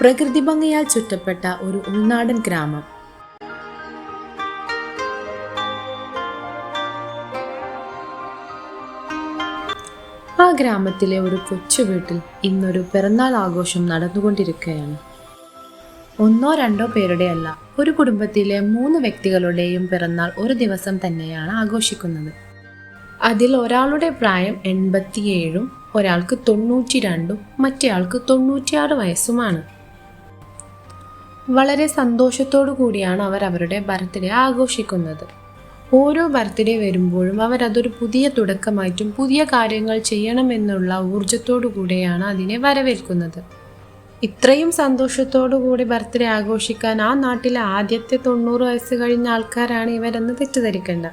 പ്രകൃതി ഭംഗിയാൽ ചുറ്റപ്പെട്ട ഒരു ഉൾനാടൻ ഗ്രാമം. ആ ഗ്രാമത്തിലെ ഒരു കൊച്ചു വീട്ടിൽ ഇന്നൊരു പിറന്നാൾ ആഘോഷം നടന്നുകൊണ്ടിരിക്കുകയാണ്. ഒന്നോ രണ്ടോ പേരുടെ അല്ല ഒരു കുടുംബത്തിലെ മൂന്ന് വ്യക്തികളുടെയും പിറന്നാൾ ഒരു ദിവസം തന്നെയാണ് ആഘോഷിക്കുന്നത്. അതിൽ ഒരാളുടെ പ്രായം എൺപത്തിയേഴും ഒരാൾക്ക് തൊണ്ണൂറ്റി രണ്ടും മറ്റേയാൾക്ക് തൊണ്ണൂറ്റിയാറ് വയസ്സുമാണ്. വളരെ സന്തോഷത്തോടു കൂടിയാണ് അവർ അവരുടെ ബർത്ത്ഡേ ആഘോഷിക്കുന്നത്. ഓരോ ബർത്ത്ഡേ വരുമ്പോഴും അവർ അതൊരു പുതിയ തുടക്കമായിട്ടും പുതിയ കാര്യങ്ങൾ ചെയ്യണമെന്നുള്ള ഊർജത്തോടു കൂടെയാണ് അതിനെ വരവേൽക്കുന്നത്. ഇത്രയും സന്തോഷത്തോടു കൂടി ബർത്ത്ഡേ ആഘോഷിക്കാൻ ആ നാട്ടിലെ ആദ്യത്തെ തൊണ്ണൂറ് വയസ്സ് കഴിഞ്ഞ ആൾക്കാരാണ് ഇവരെന്ന് തെറ്റിദ്ധരിക്കേണ്ട.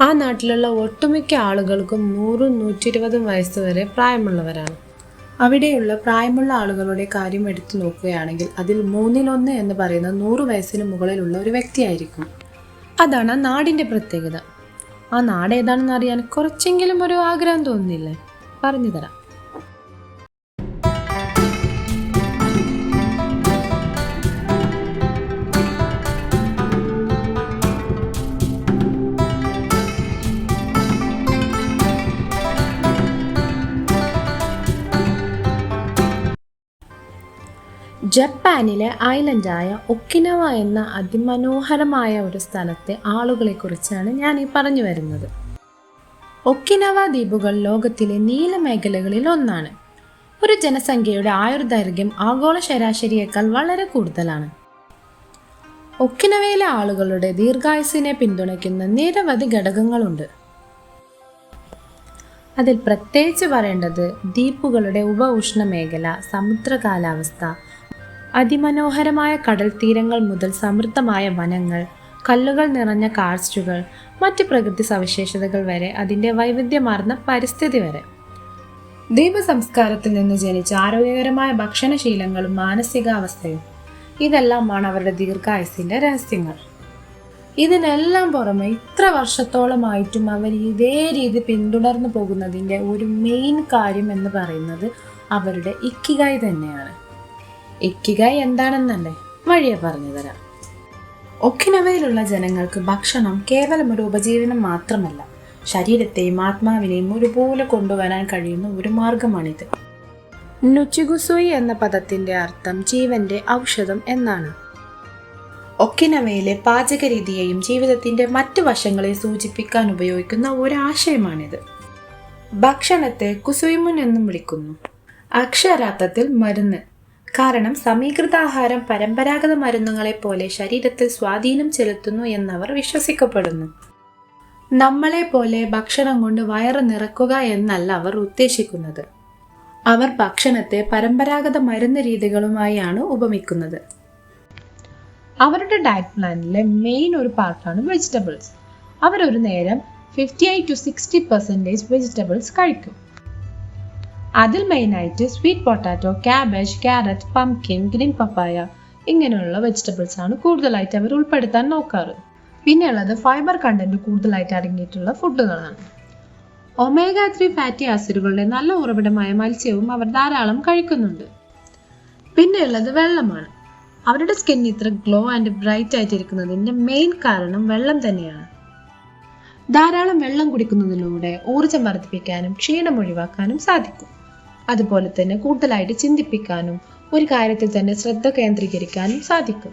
ആ നാട്ടിലുള്ള ഒട്ടുമിക്ക ആളുകൾക്കും നൂറും നൂറ്റി ഇരുപതും വയസ്സ് വരെ പ്രായമുള്ളവരാണ്. അവിടെയുള്ള പ്രായമുള്ള ആളുകളുടെ കാര്യം എടുത്തു നോക്കുകയാണെങ്കിൽ അതിൽ മൂന്നിലൊന്ന് എന്ന് പറയുന്ന നൂറ് വയസ്സിന് മുകളിലുള്ള ഒരു വ്യക്തിയായിരിക്കും. അതാണ് ആ നാടിന്റെ പ്രത്യേകത. ആ നാട് ഏതാണെന്ന് അറിയാൻ കുറച്ചെങ്കിലും ഒരു ആഗ്രഹം തോന്നുന്നില്ലേ? പറഞ്ഞു തരാം ജപ്പാനിലെ ഐലൻഡായ ഒക്കിനവ എന്ന അതിമനോഹരമായ ഒരു സ്ഥലത്തെ ആളുകളെക്കുറിച്ചാണ് ഞാൻ ഈ പറഞ്ഞു വരുന്നത്. ഒക്കിനവ ദ്വീപുകൾ ലോകത്തിലെ നീലമേഖലകളിൽ ഒന്നാണ്. ഒരു ജനസംഖ്യയുടെ ആയുർദൈർഘ്യം ആഗോള ശരാശരിയേക്കാൾ വളരെ കൂടുതലാണ്. ഒക്കിനവയിലെ ആളുകളുടെ ദീർഘായുസിനെ പിന്തുണയ്ക്കുന്ന നിരവധി ഘടകങ്ങളുണ്ട്. അതിൽ പ്രത്യേകിച്ച് പറയേണ്ടത് ദ്വീപുകളുടെ ഉപ ഉഷ്ണമേഖല സമുദ്ര കാലാവസ്ഥ അതിമനോഹരമായ കടൽ തീരങ്ങൾ മുതൽ സമൃദ്ധമായ വനങ്ങൾ കല്ലുകൾ നിറഞ്ഞ കാർസ്റ്റുകൾ മറ്റ് പ്രകൃതി സവിശേഷതകൾ വരെ അതിന്റെ വൈവിധ്യമാർന്ന പരിസ്ഥിതി വരെ. ദ്വീപ സംസ്കാരത്തിൽ നിന്ന് ജനിച്ച ആരോഗ്യകരമായ ഭക്ഷണശീലങ്ങളും മാനസികാവസ്ഥയും ഇതെല്ലാമാണ് അവരുടെ ദീർഘായുസിന്റെ രഹസ്യങ്ങൾ. ഇതിനെല്ലാം പുറമെ ഇത്ര വർഷത്തോളമായിട്ടും അവർ ഇതേ രീതി പിന്തുടർന്നു പോകുന്നതിന്റെ ഒരു മെയിൻ കാര്യം എന്ന് പറയുന്നത് അവരുടെ ഇക്കിഗായി തന്നെയാണ്. ഇക്കിഗായി എന്താണെന്നല്ലേ? വഴിയെ പറഞ്ഞു തരാം. ഒക്കിനവയിലുള്ള ജനങ്ങൾക്ക് ഭക്ഷണം കേവലം ഒരു ഉപജീവനം മാത്രമല്ല ശരീരത്തെയും ആത്മാവിനെയും ഒരുപോലെ കൊണ്ടുവരാൻ കഴിയുന്ന ഒരു മാർഗമാണിത്. നുച്ചിഗുസുയി എന്ന പദത്തിന്റെ അർത്ഥം ജീവന്റെ ഔഷധം എന്നാണ്. ഒക്കിനവയിലെ പാചകരീതിയെയും ജീവിതത്തിന്റെ മറ്റു വശങ്ങളെ സൂചിപ്പിക്കാൻ ഉപയോഗിക്കുന്ന ഒരു ആശയമാണിത് ഭക്ഷണത്തെ കുസുയിമുൻ എന്നും വിളിക്കുന്നു. അക്ഷരാർത്ഥത്തിൽ മരുന്ന്. കാരണം സമീകൃതാഹാരം പരമ്പരാഗത മരുന്നുകളെ പോലെ ശരീരത്തിൽ സ്വാധീനം ചെലുത്തുന്നു എന്നവർ വിശ്വസിക്കപ്പെടുന്നു. നമ്മളെ പോലെ ഭക്ഷണം കൊണ്ട് വയറ് നിറക്കുക എന്നല്ല അവർ ഉദ്ദേശിക്കുന്നത്. അവർ ഭക്ഷണത്തെ പരമ്പരാഗത മരുന്ന് രീതികളുമായാണ് ഉപമിക്കുന്നത്. അവരുടെ ഡയറ്റ് പ്ലാനിലെ മെയിൻ ഒരു പാർട്ടാണ് വെജിറ്റബിൾസ് അവരൊരു നേരം fifty eight to sixty percentage vegetables കഴിക്കും. അതിൽ മെയിനായിട്ട് sweet potato cabbage carrot pumpkin green papaya ഇങ്ങനെയുള്ള വെജിറ്റബിൾസ് ആണ് കൂടുതലായിട്ട് അവർ ഉൾപ്പെടുത്താൻ നോക്കാറ്. പിന്നെ ഉള്ളത് ഫൈബർ കണ്ടന്റ് കൂടുതലായിട്ട് അടങ്ങിയിട്ടുള്ള ഫുഡുകളാണ് ഒമേഗ ത്രീ ഫാറ്റി ആസിഡുകളുടെ നല്ല ഉറവിടമായ മത്സ്യവും അവർ ധാരാളം കഴിക്കുന്നുണ്ട്. പിന്നെയുള്ളത് വെള്ളമാണ്. അവരുടെ സ്കിൻ ഇത്ര ഗ്ലോ ആൻഡ് ബ്രൈറ്റ് ആയിട്ടിരിക്കുന്നതിന്റെ മെയിൻ കാരണം വെള്ളം തന്നെയാണ്. ധാരാളം വെള്ളം കുടിക്കുന്നതിലൂടെ ഊർജം വർദ്ധിപ്പിക്കാനും ക്ഷീണം ഒഴിവാക്കാനും സാധിക്കും. അതുപോലെ തന്നെ കൂടുതലായിട്ട് ചിന്തിപ്പിക്കാനും ഒരു കാര്യത്തിൽ തന്നെ ശ്രദ്ധ കേന്ദ്രീകരിക്കാനും സാധിക്കും.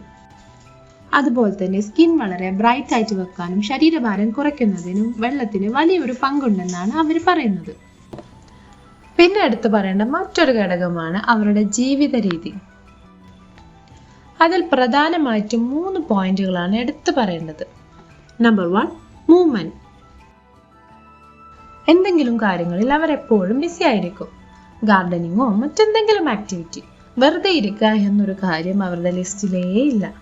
അതുപോലെ തന്നെ സ്കിൻ വളരെ ബ്രൈറ്റ് ആയിട്ട് വെക്കാനും ശരീരഭാരം കുറയ്ക്കുന്നതിനും വെള്ളത്തിന് വലിയൊരു പങ്കുണ്ടെന്നാണ് അവർ പറയുന്നത്. പിന്നെ എടുത്തു പറയേണ്ട മറ്റൊരു ഘടകമാണ് അവരുടെ ജീവിത രീതി. അതിൽ പ്രധാനമായിട്ടും മൂന്ന് പോയിന്റുകളാണ് എടുത്തു പറയേണ്ടത്. നമ്പർ വൺ മൂവ്മെന്റ് എന്തെങ്കിലും കാര്യങ്ങളിൽ അവരെപ്പോഴും ബിസി ആയിരിക്കും. ഗാർഡനിങ്ങോ മറ്റെന്തെങ്കിലും ആക്ടിവിറ്റി. വെറുതെ ഇരിക്കുക എന്നൊരു കാര്യം അവരുടെ ലിസ്റ്റിലേ ഇല്ല.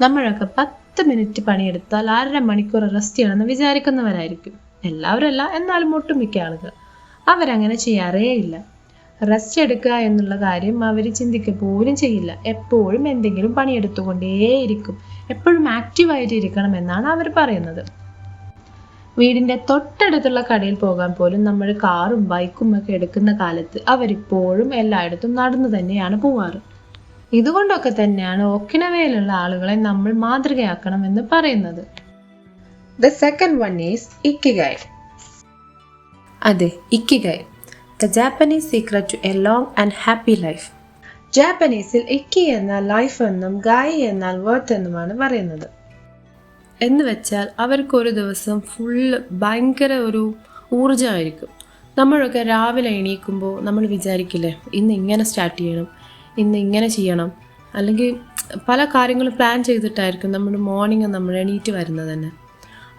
നമ്മളൊക്കെ പത്ത് മിനിറ്റ് പണിയെടുത്താൽ അര മണിക്കൂർ റെസ്റ്റ് ചെയ്യണമെന്ന് വിചാരിക്കുന്നവരായിരിക്കും. എല്ലാവരല്ല എന്നാലും ഒട്ടുമിക്ക ആളുകൾ. അവരങ്ങനെ ചെയ്യാറേ ഇല്ല. റെസ്റ്റ് എടുക്കുക എന്നുള്ള കാര്യം അവർ ചിന്തിക്കുക പോലും ചെയ്യില്ല. എപ്പോഴും എന്തെങ്കിലും പണിയെടുത്തുകൊണ്ടേയിരിക്കും. എപ്പോഴും ആക്റ്റീവായിട്ട് ഇരിക്കണം എന്നാണ് അവർ പറയുന്നത്. വീടിന്റെ തൊട്ടടുത്തുള്ള കടയിൽ പോകാൻ പോലും നമ്മൾ കാറും ബൈക്കും ഒക്കെ എടുക്കുന്ന കാലത്ത് അവരിപ്പോഴും എല്ലായിടത്തും നടന്നു തന്നെയാണ് പോവാറ്. ഇതുകൊണ്ടൊക്കെ തന്നെയാണ് ഒക്കിനവയിലുള്ള ആളുകളെ നമ്മൾ മാതൃകയാക്കണം എന്ന് പറയുന്നത്. The second one is ikigai. അതെ ikigai. The Japanese secret to a long and happy life ജാപ്പനീസിൽ ഇക്കി എന്നാൽ ലൈഫ് എന്നും ഗായി എന്നാൽ വർത്ത് എന്നുമാണ് പറയുന്നത്. എന്ന് വെച്ചാൽ അവർക്ക് ഒരു ദിവസം ഫുള്ള് ഭയങ്കര ഒരു ഊർജമായിരിക്കും നമ്മളൊക്കെ രാവിലെ എണീക്കുമ്പോൾ നമ്മൾ വിചാരിക്കില്ലേ ഇന്ന് ഇങ്ങനെ സ്റ്റാർട്ട് ചെയ്യണം ഇന്ന് ഇങ്ങനെ ചെയ്യണം. അല്ലെങ്കിൽ പല കാര്യങ്ങളും പ്ലാൻ ചെയ്തിട്ടായിരിക്കും നമ്മൾ മോർണിംഗ് നമ്മൾ എണീറ്റ് വരുന്നത് തന്നെ.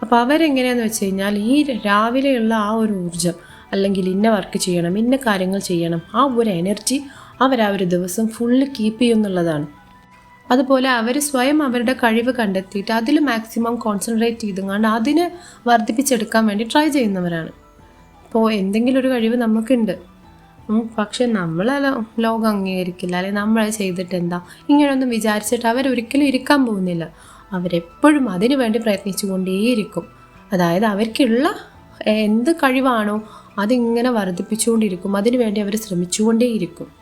അപ്പോൾ അവരെങ്ങനെയാണെന്ന് വെച്ച് കഴിഞ്ഞാൽ ഈ രാവിലെയുള്ള ആ ഒരു ഊർജം അല്ലെങ്കിൽ ഇന്ന വർക്ക് ചെയ്യണം ഇന്ന കാര്യങ്ങൾ ചെയ്യണം ആ ഒരു എനർജി അവർ ആ ഒരു ദിവസം ഫുള്ള് കീപ്പ് ചെയ്യുന്നുള്ളതാണ്. അതുപോലെ അവർ സ്വയം അവരുടെ കഴിവ് കണ്ടെത്തിയിട്ട് അതിൽ മാക്സിമം കോൺസെൻട്രേറ്റ് ചെയ്തുകൊണ്ട് അതിനെ വർദ്ധിപ്പിച്ചെടുക്കാൻ വേണ്ടി ട്രൈ ചെയ്യുന്നവരാണ്. ഇപ്പോൾ എന്തെങ്കിലും ഒരു കഴിവ് നമുക്കുണ്ട്. പക്ഷെ നമ്മളെ ലോകം അംഗീകരിക്കില്ല. അല്ലെങ്കിൽ നമ്മൾ ചെയ്തിട്ട് എന്താ? ഇങ്ങനെയൊന്നും വിചാരിച്ചിട്ട് അവരൊരിക്കലും ഇരിക്കാൻ പോകുന്നില്ല. അവരെപ്പോഴും അതിനു വേണ്ടി പ്രയത്നിച്ചുകൊണ്ടേയിരിക്കും. അതായത് അവർക്കുള്ള എന്ത് കഴിവാണോ അതിങ്ങനെ വർദ്ധിപ്പിച്ചുകൊണ്ടിരിക്കും. അതിനു വേണ്ടി അവർ ശ്രമിച്ചുകൊണ്ടേയിരിക്കും.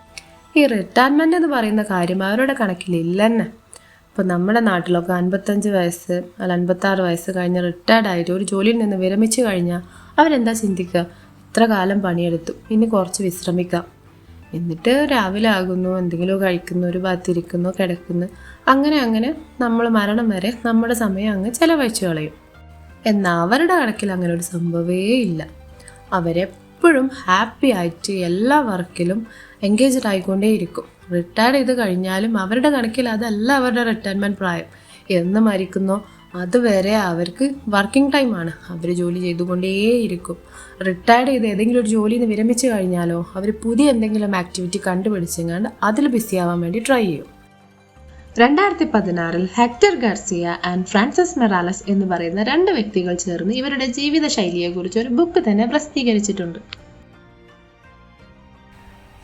ഈ റിട്ടയർമെന്റ് എന്ന് പറയുന്ന കാര്യം അവരുടെ കണക്കിലില്ല തന്നെ ഇപ്പോൾ നമ്മുടെ നാട്ടിലൊക്കെ അൻപത്തഞ്ച് വയസ്സ് അല്ല അൻപത്താറ് വയസ്സ് കഴിഞ്ഞ് റിട്ടയർഡ് ആയിട്ട് ഒരു ജോലിയിൽ നിന്ന് വിരമിച്ച് കഴിഞ്ഞാൽ അവരെന്താ ചിന്തിക്കുക ഇത്ര കാലം പണിയെടുത്തു. ഇനി കുറച്ച് വിശ്രമിക്കാം. എന്നിട്ട് രാവിലെ ആകുന്നു എന്തെങ്കിലും കഴിക്കുന്നു ഒരു ഭാഗത്തിരിക്കുന്നു കിടക്കുന്നു. അങ്ങനെ അങ്ങനെ നമ്മൾ മരണം വരെ നമ്മുടെ സമയം അങ്ങ് ചിലവഴിച്ചു കളയും. എന്നാൽ അവരുടെ കണക്കിൽ അങ്ങനെ ഒരു സംഭവമേ ഇല്ല. അവരെപ്പോഴും ഹാപ്പി ആയിട്ട് എല്ലാ വർക്കിലും എൻഗേജ്ഡ് ആയിക്കൊണ്ടേയിരിക്കും. റിട്ടയർ ചെയ്ത് കഴിഞ്ഞാലും അവരുടെ കണക്കിൽ അതല്ല അവരുടെ റിട്ടയർമെന്റ് പ്രായം. എന്ന് മരിക്കുന്നോ. അതുവരെ അവർക്ക് വർക്കിംഗ് ടൈമാണ് അവർ ജോലി ചെയ്തുകൊണ്ടേയിരിക്കും. റിട്ടയർഡ് ചെയ്ത് ഏതെങ്കിലും ഒരു ജോലിയിൽ നിന്ന് വിരമിച്ച് കഴിഞ്ഞാലോ അവർ പുതിയ എന്തെങ്കിലും ആക്ടിവിറ്റി കണ്ടുപിടിച്ചെങ്ങാണ്ട് അതിൽ ബിസി ആവാൻ വേണ്ടി ട്രൈ ചെയ്യും. രണ്ടായിരത്തി പതിനാറിൽ Hector Garcia and Francesc Miralles എന്ന് പറയുന്ന രണ്ട് വ്യക്തികൾ ചേർന്ന് ഇവരുടെ ജീവിത ശൈലിയെക്കുറിച്ച് ഒരു ബുക്ക് തന്നെ പ്രസിദ്ധീകരിച്ചിട്ടുണ്ട്.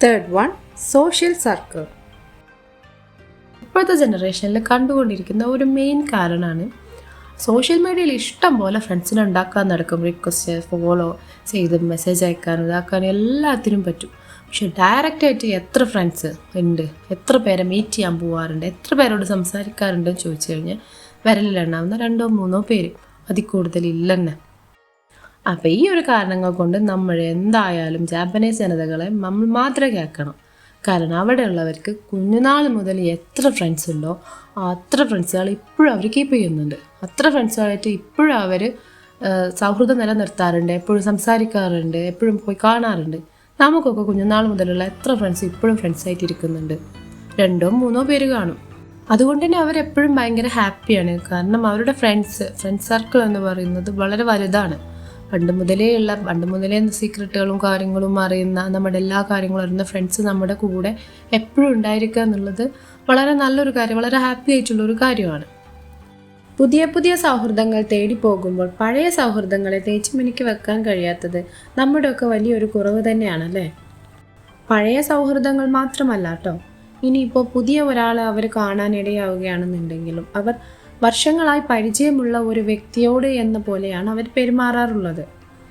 തേർഡ് വൺ സോഷ്യൽ സർക്കിൾ ഇപ്പോഴത്തെ ജനറേഷനിൽ കണ്ടുകൊണ്ടിരിക്കുന്ന ഒരു മെയിൻ കാരണമാണ് സോഷ്യൽ മീഡിയയിൽ ഇഷ്ടം പോലെ ഫ്രണ്ട്സിനെ ഉണ്ടാക്കാൻ നടക്കും. റിക്വസ്റ്റ് ഫോളോ ചെയ്ത് മെസ്സേജ് അയക്കാനും ഇതാക്കാനും എല്ലാത്തിനും പറ്റും. പക്ഷെ ഡയറക്റ്റായിട്ട് എത്ര ഫ്രണ്ട്സ് ഉണ്ട് എത്ര പേരെ മീറ്റ് ചെയ്യാൻ പോവാറുണ്ട് എത്ര പേരോട് സംസാരിക്കാറുണ്ടെന്ന് ചോദിച്ചു കഴിഞ്ഞാൽ വിരലിലെണ്ണാവുന്ന രണ്ടോ മൂന്നോ പേര്. അതിൽ കൂടുതൽ ഇല്ലെന്നെ. അപ്പം ഈ ഒരു കാരണങ്ങൾ കൊണ്ട് നമ്മൾ എന്തായാലും ജാപ്പനീസ് ജനതകളെ നമ്മൾ മാത്രമേ കേൾക്കണം. കാരണം അവിടെയുള്ളവർക്ക് കുഞ്ഞുനാൾ മുതൽ എത്ര ഫ്രണ്ട്സ് ഉണ്ടോ അത്ര ഫ്രണ്ട്സുകൾ ഇപ്പോഴും അവർ കീപ്പ് ചെയ്യുന്നുണ്ട്. അത്ര ഫ്രണ്ട്സുകളായിട്ട് ഇപ്പോഴും അവർ സൗഹൃദം നിലനിർത്താറുണ്ട് എപ്പോഴും സംസാരിക്കാറുണ്ട് എപ്പോഴും പോയി കാണാറുണ്ട്. നമുക്കൊക്കെ കുഞ്ഞുനാൾ മുതലുള്ള എത്ര ഫ്രണ്ട്സ് ഇപ്പോഴും ഫ്രണ്ട്സായിട്ട് ഇരിക്കുന്നുണ്ട്. രണ്ടോ മൂന്നോ പേര് കാണും. അതുകൊണ്ട് തന്നെ അവരെപ്പോഴും ഭയങ്കര ഹാപ്പിയാണ് കാരണം അവരുടെ ഫ്രണ്ട്സ് ഫ്രണ്ട് സർക്കിൾ എന്ന് പറയുന്നത് വളരെ വലുതാണ്. പണ്ട് മുതലേ ഉള്ള പണ്ട് മുതലേ സീക്രട്ടുകളും കാര്യങ്ങളും അറിയുന്ന നമ്മുടെ എല്ലാ കാര്യങ്ങളും അറിയുന്ന ഫ്രണ്ട്സ് നമ്മുടെ കൂടെ എപ്പോഴും ഉണ്ടായിരിക്കുക എന്നുള്ളത് വളരെ നല്ലൊരു കാര്യം വളരെ ഹാപ്പി ആയിട്ടുള്ള ഒരു കാര്യമാണ്. പുതിയ പുതിയ സൗഹൃദങ്ങൾ തേടി പോകുമ്പോൾ പഴയ സൗഹൃദങ്ങളെ തേച്ചു വെക്കാൻ കഴിയാത്തത് നമ്മുടെയൊക്കെ വലിയൊരു കുറവ് തന്നെയാണല്ലേ പഴയ സൗഹൃദങ്ങൾ മാത്രമല്ല കേട്ടോ. ഇനിയിപ്പോൾ പുതിയ ഒരാളെ അവർ കാണാനിടയാവുകയാണെന്നുണ്ടെങ്കിലും അവർ വർഷങ്ങളായി പരിചയമുള്ള ഒരു വ്യക്തിയോട് എന്ന പോലെയാണ് അവർ പെരുമാറാറുള്ളത്.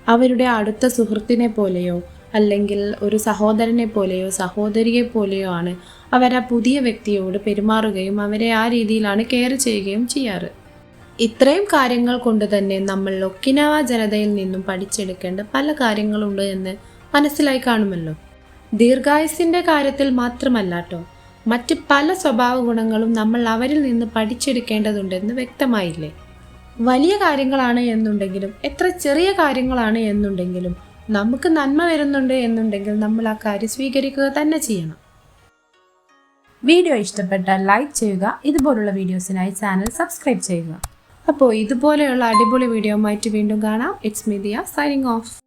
അവരുടെ അടുത്ത സുഹൃത്തിനെ പോലെയോ അല്ലെങ്കിൽ ഒരു സഹോദരനെ പോലെയോ സഹോദരിയെ പോലെയോ ആണ് അവർ ആ പുതിയ വ്യക്തിയോട് പെരുമാറുകയും അവരെ ആ രീതിയിലാണ് കെയർ ചെയ്യുകയും ചെയ്യാറ്. ഇത്രയും കാര്യങ്ങൾ കൊണ്ട് തന്നെ നമ്മൾ ഒക്കിനാവ ജനതയിൽ നിന്നും പഠിച്ചെടുക്കേണ്ട പല കാര്യങ്ങളുണ്ട് എന്ന് മനസ്സിലായി കാണുമല്ലോ. ദീർഘായുസിന്റെ കാര്യത്തിൽ മാത്രമല്ല കേട്ടോ മറ്റ് പല സ്വഭാവ ഗുണങ്ങളും നമ്മൾ അവരിൽ നിന്ന് പഠിച്ചെടുക്കേണ്ടതുണ്ടെന്ന് വ്യക്തമായില്ലേ? വലിയ കാര്യങ്ങളാണ് എന്നുണ്ടെങ്കിലും എത്ര ചെറിയ കാര്യങ്ങളാണ് എന്നുണ്ടെങ്കിലും നമുക്ക് നന്മ വരുന്നുണ്ട് എന്നുണ്ടെങ്കിൽ നമ്മൾ ആ കാര്യം സ്വീകരിക്കുക തന്നെ ചെയ്യണം. വീഡിയോ ഇഷ്ടപ്പെട്ടാൽ ലൈക്ക് ചെയ്യുക ഇതുപോലുള്ള വീഡിയോസിനായി ചാനൽ സബ്സ്ക്രൈബ് ചെയ്യുക. അപ്പോൾ ഇതുപോലെയുള്ള അടിപൊളി വീഡിയോ വീണ്ടും കാണാം. It's media signing off